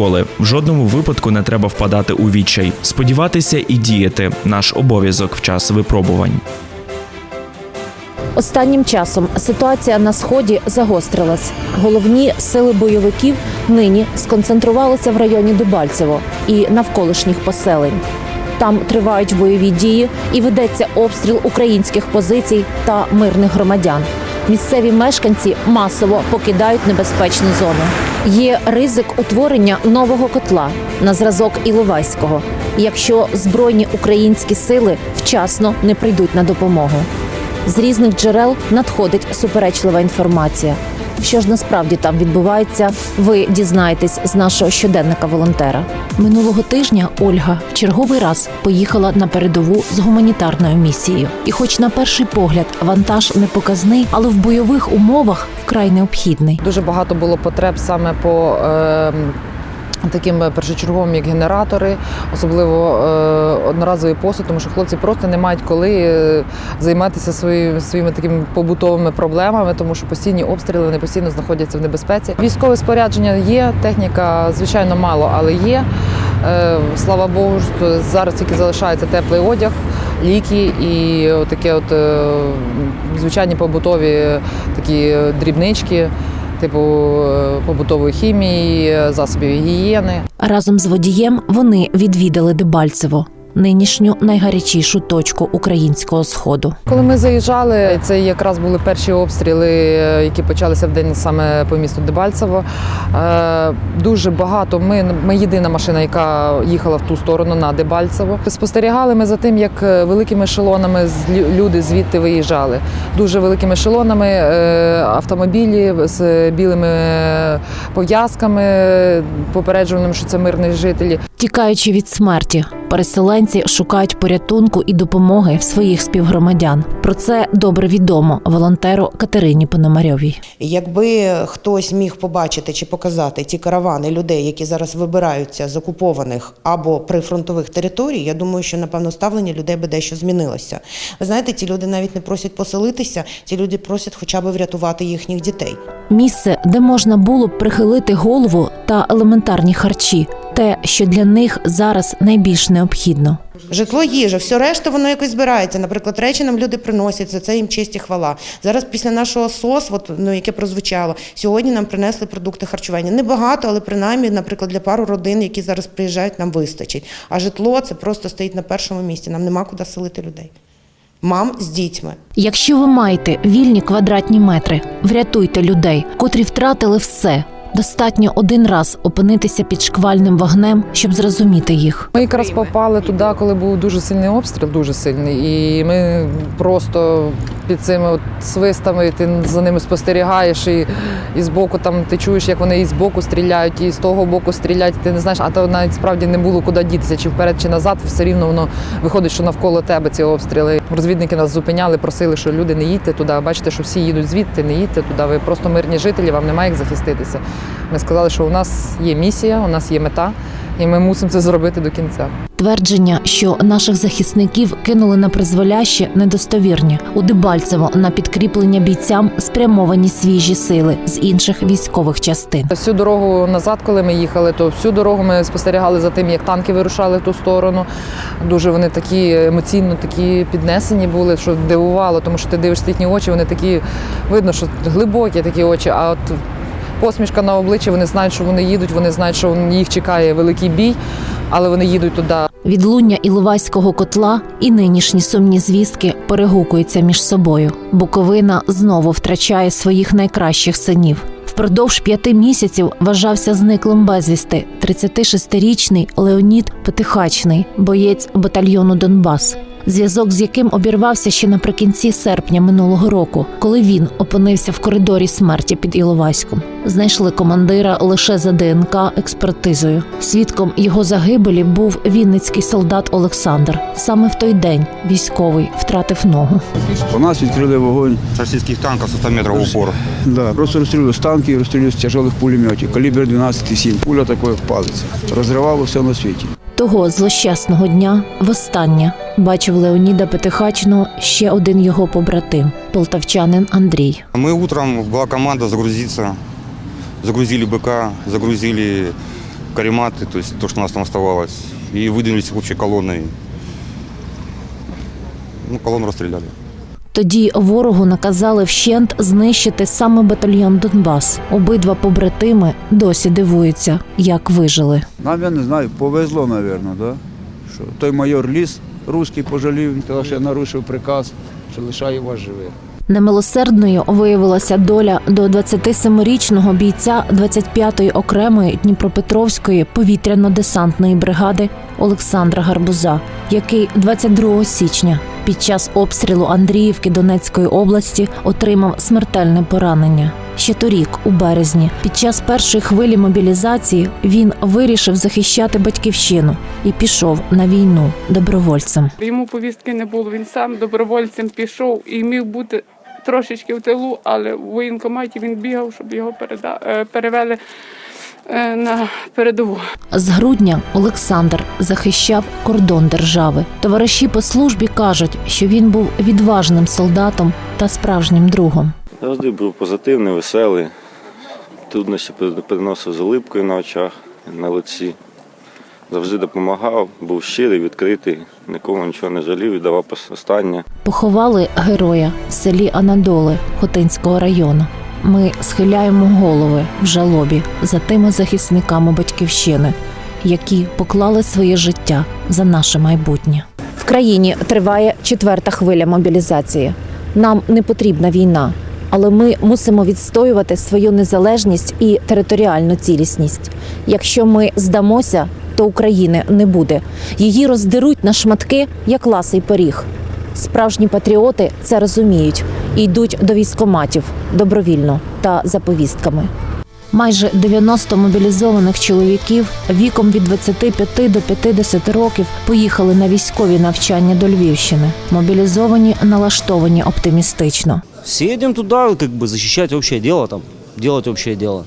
ніколи. В жодному випадку не треба впадати у відчай, сподіватися і діяти наш обов'язок в час випробувань. Останнім часом ситуація на сході загострилась. Головні сили бойовиків нині сконцентрувалися в районі Дебальцево і навколишніх поселень. Там тривають бойові дії і ведеться обстріл українських позицій та мирних громадян. Місцеві мешканці масово покидають небезпечну зону. Є ризик утворення нового котла на зразок Іловайського, якщо збройні українські сили вчасно не прийдуть на допомогу. З різних джерел надходить суперечлива інформація. Що ж насправді там відбувається, ви дізнаєтесь з нашого щоденника волонтера. Минулого тижня Ольга в черговий раз поїхала на передову з гуманітарною місією. І, хоч на перший погляд вантаж не показний, але в бойових умовах вкрай необхідний. Дуже багато було потреб саме по е, таким першочерговим, як генератори, особливо е, одноразовий посуд, тому що хлопці просто не мають коли е, займатися свої, своїми такими побутовими проблемами, тому що постійні обстріли вони постійно знаходяться в небезпеці. Військове спорядження є, техніка, звичайно, мало, але є. Е, слава Богу, що зараз тільки залишається теплий одяг, ліки і таке от е, звичайні побутові такі дрібнички, типу е, побутової хімії, засобів гігієни. Разом з водієм вони відвідали Дебальцево, нинішню найгарячішу точку українського сходу. Коли ми заїжджали, це якраз були перші обстріли, які почалися в день саме по місту Дебальцево. Е, Дуже багато. Ми, ми єдина машина, яка їхала в ту сторону на Дебальцево. Спостерігали ми за тим, як е, великими ешелонами люди звідти виїжджали. Дуже великими ешелонами е, автомобілі з білими пов'язками, попереджуваним, що це мирні жителі. Тікаючи від смерті, переселенці шукають порятунку і допомоги в своїх співгромадян. Про це добре відомо волонтеру Катерині Пономарьовій. Якби хтось міг побачити чи показати ті каравани людей, які зараз вибираються з окупованих або прифронтових територій, я думаю, що напевно ставлення людей би дещо змінилося. Ви знаєте, ті люди навіть не просять поселитися, ті люди просять хоча б врятувати їхніх дітей. Місце, де можна було б прихилити голову та елементарні харчі, те, що для них зараз найбільш необхідно. Житло, їжа, все решта воно якось збирається. Наприклад, речі нам люди приносять, за це їм честь і хвала. Зараз після нашого СОС, от, ну, яке прозвучало, сьогодні нам принесли продукти харчування. Небагато, але принаймні, наприклад, для пару родин, які зараз приїжджають, нам вистачить. А житло це просто стоїть на першому місці. Нам нема куди селити людей. Мам з дітьми. Якщо ви маєте вільні квадратні метри, врятуйте людей, котрі втратили все. Достатньо один раз опинитися під шквальним вогнем, щоб зрозуміти їх. Ми якраз попали туди, коли був дуже сильний обстріл, дуже сильний. І ми просто під цими от свистами ти за ними спостерігаєш, і, і збоку там ти чуєш, як вони і з боку стріляють, і з того боку стріляють. Ти не знаєш, а то навіть справді не було куди дітися, чи вперед, чи назад. Все рівно воно виходить, що навколо тебе ці обстріли. Розвідники нас зупиняли, просили, що люди не їдьте туди. Бачите, що всі їдуть звідти, не їдьте туди. Ви просто мирні жителі, вам немає як захиститися. Ми сказали, що у нас є місія, у нас є мета, і ми мусимо це зробити до кінця. Твердження, що наших захисників кинули на призволяще, недостовірні. У Дебальцево на підкріплення бійцям спрямовані свіжі сили з інших військових частин. Всю дорогу назад, коли ми їхали, то всю дорогу ми спостерігали за тим, як танки вирушали в ту сторону. Дуже вони такі емоційно такі піднесені були, що дивувало, тому що ти дивишся їхні очі, вони такі видно, що глибокі такі очі. А от посмішка на обличчі, вони знають, що вони їдуть, вони знають, що їх чекає великий бій, але вони їдуть туди. Відлуння Іловайського котла і нинішні сумні звістки перегукуються між собою. Буковина знову втрачає своїх найкращих синів. Впродовж п'яти місяців вважався зниклим безвісти 36-річний Леонід Петихачний, боєць батальйону Донбас. Зв'язок з яким обірвався ще наприкінці серпня минулого року, коли він опинився в коридорі смерті під Іловайськом. Знайшли командира лише за ДНК експертизою. Свідком його загибелі був вінницький солдат Олександр. Саме в той день військовий втратив ногу. У нас відкрили вогонь. с российских танков со 100 метров в упор. Да, просто розстрілювали з танків, розстрілювали з тяжелих пулеметів. Калібр 12,7. Пуля такою як палець. Розривало все на світі. Того злощасного дня востаннє бачив Леоніда Петихачного ще один його побратим полтавчанин Андрій. Мы утром, была команда загрузиться. Загрузили БК, загрузили карематы, то есть то, что у нас там оставалось. И выдвинулись общей колонной. Ну, колонну расстреляли. Тоді ворогу наказали вщент знищити саме батальйон Донбас. Обидва побратими досі дивуються, як вижили. Нам, я не знаю, повезло, мабуть, да? що той майор ліс, русський пожалів, тому що я нарушив приказ, що лишаю вас живим. Немилосердною виявилася доля до 27-річного бійця 25-ї окремої Дніпропетровської повітряно-десантної бригади Олександра Гарбуза, який 22 січня під час обстрілу Андріївки Донецької області отримав смертельне поранення. Ще торік, у березні, під час першої хвилі мобілізації, він вирішив захищати батьківщину і пішов на війну добровольцем. Йому повістки не було. Він сам добровольцем пішов і міг бути трошечки в тилу, але в воєнкоматі він бігав, щоб його е, перевели на передову. З грудня Олександр захищав кордон держави. Товариші по службі кажуть, що він був відважним солдатом та справжнім другом. Завжди був позитивний, веселий. Труднощі переносив з улипкою на очах, на лиці. Завжди допомагав, був щирий, відкритий, нікому нічого не жалів, віддавав останнє. Поховали героя в селі Анадоли Хотинського району. Ми схиляємо голови в жалобі за тими захисниками батьківщини, які поклали своє життя за наше майбутнє. В країні триває четверта хвиля мобілізації. Нам не потрібна війна, але ми мусимо відстоювати свою незалежність і територіальну цілісність. Якщо ми здамося, то України не буде. Її роздеруть на шматки, як ласий поріг. Справжні патріоти це розуміють і йдуть до військоматів добровільно та за повістками. Майже 90 мобілізованих чоловіків віком від 25 до 50 років поїхали на військові навчання до Львівщини. Мобілізовані налаштовані оптимістично. Все едем туда, как бы защищать общее дело, там, делать общее дело.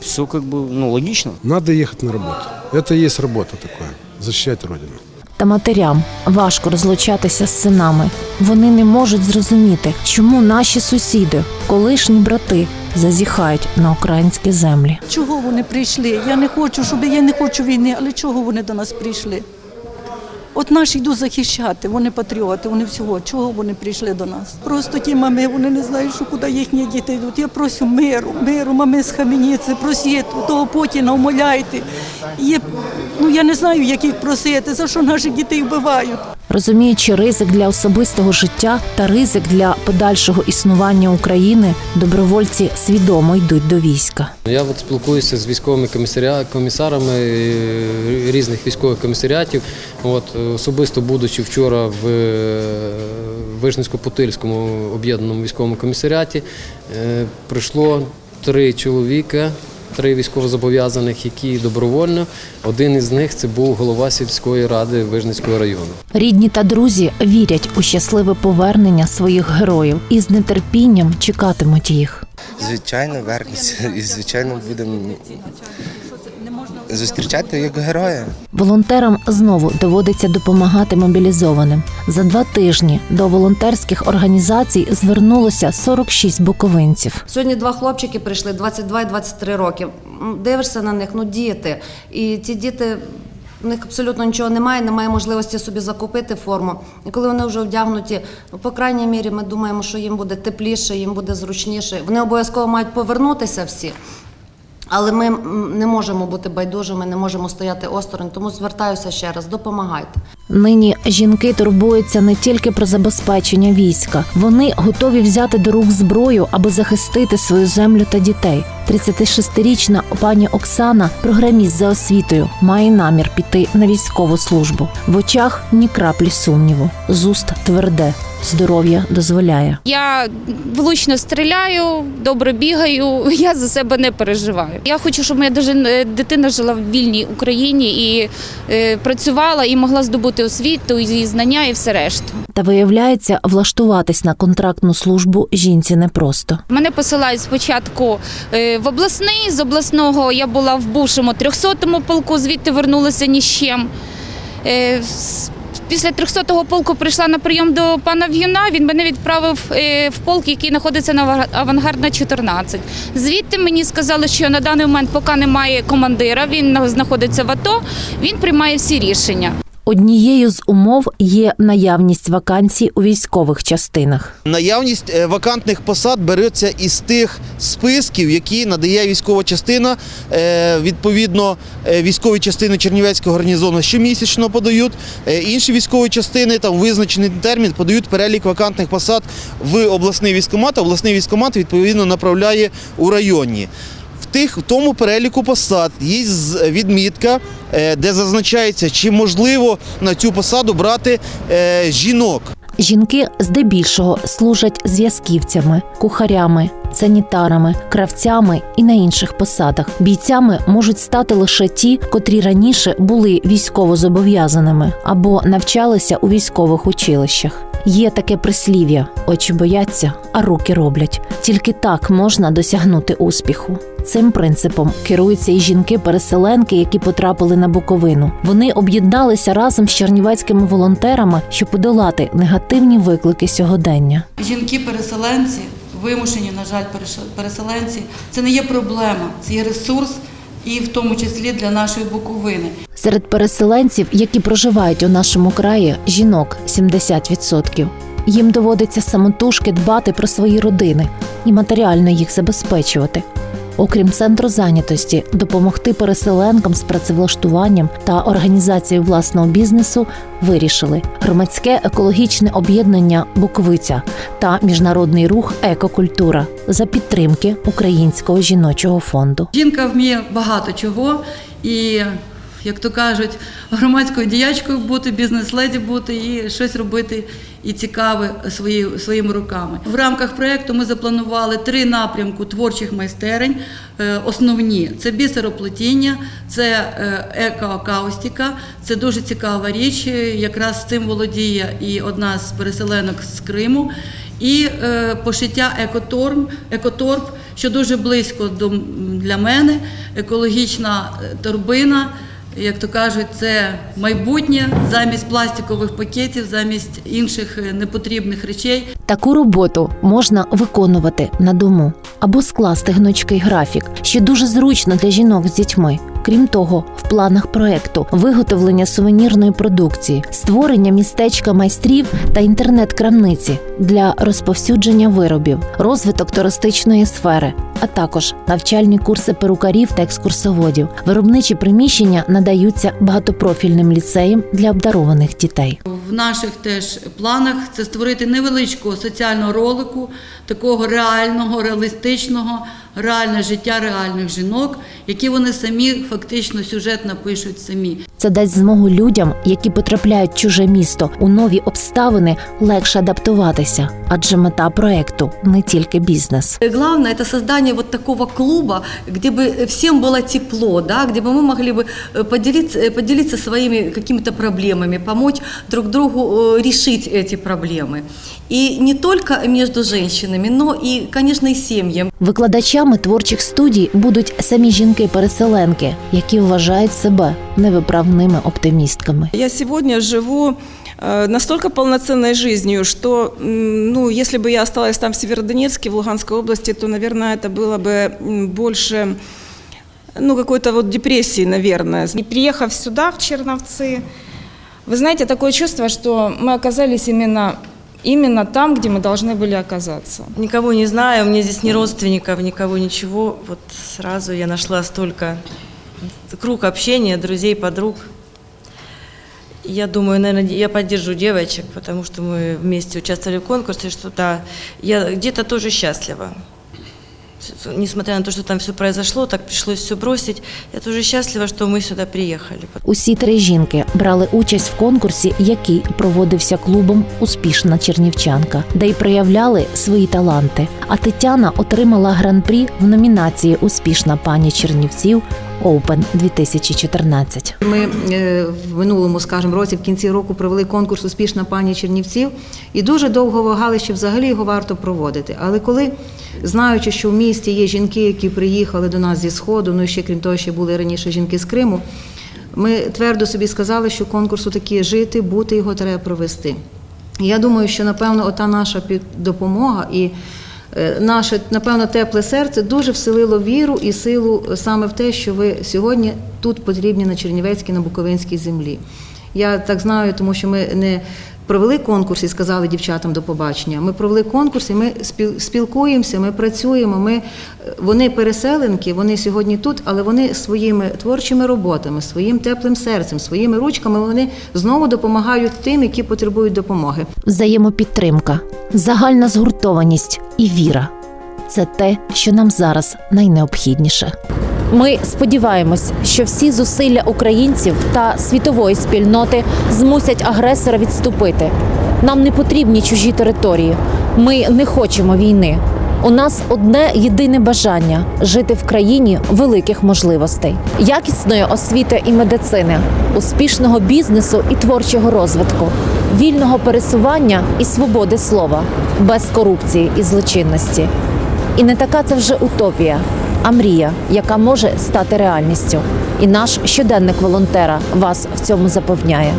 Все как бы, ну, логично. Надо ехать на работу. Это и есть работа такая. Защищать Родину. Та матерям важко розлучатися з синами. Вони не можуть зрозуміти, чому наші сусіди, колишні брати, зазіхають на українські землі. Чого вони прийшли? Я не хочу, щоб я не хочу війни, але чого вони до нас прийшли? От наші йдуть захищати, вони патріоти, вони всього. Чого вони прийшли до нас? Просто ті мами, вони не знають, що куди їхні діти йдуть. Я прошу миру, миру, мами з Хам'яниці, просіть того Путіна, умоляйте. Є, ну я не знаю, як їх просити, за що наших дітей вбивають. Розуміючи ризик для особистого життя та ризик для подальшого існування України, добровольці свідомо йдуть до війська. Я от спілкуюся з військовими комісарами е, різних військових комісаріатів. От, особисто будучи вчора в е, Вижницько-Путильському об'єднаному військовому комісаріаті, е, прийшло три чоловіка, три військовозобов'язаних, які добровольно. Один із них це був голова сільської ради Вижницького району. Рідні та друзі вірять у щасливе повернення своїх героїв і з нетерпінням чекатимуть їх. Звичайно, вернеться і звичайно будемо зустрічати як героя. Волонтерам знову доводиться допомагати мобілізованим. За два тижні до волонтерських організацій звернулося 46 буковинців. Сьогодні два хлопчики прийшли 22 і 23 роки. Дивишся на них, ну діти. І ці діти. В них абсолютно нічого немає, немає можливості собі закупити форму. І коли вони вже вдягнуті, ну, по крайній мірі, ми думаємо, що їм буде тепліше, їм буде зручніше. Вони обов'язково мають повернутися всі. Але ми не можемо бути байдужими, не можемо стояти осторонь. Тому звертаюся ще раз, допомагайте. Нині жінки турбуються не тільки про забезпечення війська, вони готові взяти до рук зброю, аби захистити свою землю та дітей. 36-річна пані Оксана, програміст за освітою, має намір піти на військову службу. В очах ні краплі сумніву. З уст тверде. Здоров'я дозволяє. Я влучно стріляю, добре бігаю. Я за себе не переживаю. Я хочу, щоб моя дитина жила в вільній Україні і е, працювала і могла здобути освіту, і знання, і все решту. Та виявляється, влаштуватись на контрактну службу жінці непросто. Мене посилають спочатку е, в обласний. З обласного я була в бувшому 300-му полку, звідти вернулася ні з чим. Після 300-го полку прийшла на прийом до пана В'юна, він мене відправив е, в полк, який знаходиться на Ава- авангардна 14. Звідти мені сказали, що на даний момент поки немає командира, він знаходиться в АТО, він приймає всі рішення. Однією з умов є наявність вакансій у військових частинах. Наявність е, вакантних посад береться із тих списків, які надає військова частина. Е, Відповідно, е, військові частини Чернівецького гарнізону щомісячно подають. Інші військові частини там визначений термін подають перелік вакантних посад в обласний військкомат, а обласний військкомат відповідно направляє у районні. Тих в тому переліку посад є з- відмітка, е, де зазначається, чи можливо на цю посаду брати е, жінок. Жінки здебільшого служать зв'язківцями, кухарями, санітарами, кравцями і на інших посадах. Бійцями можуть стати лише ті, котрі раніше були військовозобов'язаними або навчалися у військових училищах. Є таке прислів'я: очі бояться, а руки роблять. Тільки так можна досягнути успіху. Цим принципом керуються і жінки-переселенки, які потрапили на Буковину. Вони об'єдналися разом з чернівецькими волонтерами, щоб подолати негативні виклики сьогодення. Жінки-переселенці, вимушені, на жаль, переселенці, це не є проблема, це є ресурс, і в тому числі для нашої Буковини. Серед переселенців, які проживають у нашому краї, жінок 70%. Їм доводиться самотужки дбати про свої родини і матеріально їх забезпечувати. Окрім центру зайнятості, допомогти переселенкам з працевлаштуванням та організацією власного бізнесу вирішили громадське екологічне об'єднання Буковиця та міжнародний рух Екокультура за підтримки Українського жіночого фонду. Жінка вміє багато чого і, як то кажуть, громадською діячкою бути, бізнес-леді бути і щось робити і цікаве свої, своїми руками. В рамках проєкту ми запланували три напрямку творчих майстерень. Е, Основні це бісероплетіння, це е, екоакаустика. Це дуже цікава річ. Якраз цим володіє і одна з переселенок з Криму. І е, пошиття екоторм, екоторб, що дуже близько до для мене. Екологічна е, торбина, як то кажуть, це майбутнє замість пластикових пакетів, замість інших е, непотрібних речей. Таку роботу можна виконувати на дому або скласти гнучкий графік, що дуже зручно для жінок з дітьми. Крім того, в планах проекту виготовлення сувенірної продукції, створення містечка майстрів та інтернет-крамниці для розповсюдження виробів, розвиток туристичної сфери, а також навчальні курси перукарів та екскурсоводів. Виробничі приміщення надаються багатопрофільним ліцеям для обдарованих дітей. В наших теж планах це створити невеличкого соціального ролику, такого реального, реалістичного, реальне життя реальних жінок, які вони самі фактично сюжет напишуть самі. Це дасть змогу людям, які потрапляють в чуже місто у нові обставини, легше адаптуватися, адже мета проекту не тільки бізнес. Главное это создание вот такого клуба, где бы всем было тепло, да, где бы мы могли бы э, поделиться, э, поделиться своими какими-то проблемами, помочь друг другу э, решить эти проблемы. И не только между женщинами, но и, конечно, и семьям. Викладачами творчих студій будуть самі жінки-переселенки, які вважають себе невиправними оптимістками. Я сегодня живу э, настолько полноценной жизнью, что, м, ну, если бы я осталась там в Северодонецке, в Луганской области, то, наверное, это было бы м, больше, ну, какой-то вот депрессии, наверное. И приехав сюда, в Черновцы, вы знаете, такое чувство, что мы оказались именно, именно там, где мы должны были оказаться. Никого не знаю, у меня здесь ни родственников, никого, ничего. Вот сразу я нашла столько круг общения, друзей, подруг. И Я думаю, наверное, я поддержу девочек, потому что мы вместе участвовали в конкурсе, что да, я где-то тоже счастлива. Несмотря на то, что там все произошло, так пришлось все бросить, я тоже счастлива, что мы сюда приехали. Усі три жінки брали участь в конкурсі, який проводився клубом Успішна чернівчанка, де й проявляли свої таланти. А Тетяна отримала гран-прі в номінації Успішна пані Чернівців Open 2014. Ми е, в минулому, скажімо, році, в кінці року провели конкурс Успішна пані Чернівців і дуже довго вагали, чи взагалі його варто проводити. Але коли, знаючи, що в місті є жінки, які приїхали до нас зі Сходу, ну і ще крім того, ще були раніше жінки з Криму, Ми твердо собі сказали, що конкурсу таки жити, бути, його треба провести. Я думаю, що напевно ота наша допомога і е, наше, напевно, тепле серце дуже вселило віру і силу саме в те, що ви сьогодні тут потрібні на Чернівецькій, на Буковинській землі. Я так знаю, тому що ми не провели конкурс і сказали дівчатам до побачення. Ми провели конкурс і ми спіл- спілкуємося, ми працюємо. Ми, е, вони переселенки, вони сьогодні тут, але вони своїми творчими роботами, своїм теплим серцем, своїми ручками вони знову допомагають тим, які потребують допомоги. Взаємопідтримка, загальна згуртованість і віра це те, що нам зараз найнеобхідніше. Ми сподіваємось, що всі зусилля українців та світової спільноти змусять агресора відступити. Нам не потрібні чужі території. Ми не хочемо війни. У нас одне єдине бажання жити в країні великих можливостей, якісної освіти і медицини, успішного бізнесу і творчого розвитку, вільного пересування і свободи слова, без корупції і злочинності. І не така це вже утопія, а мрія, яка може стати реальністю. І наш щоденник волонтера вас в цьому запевняє.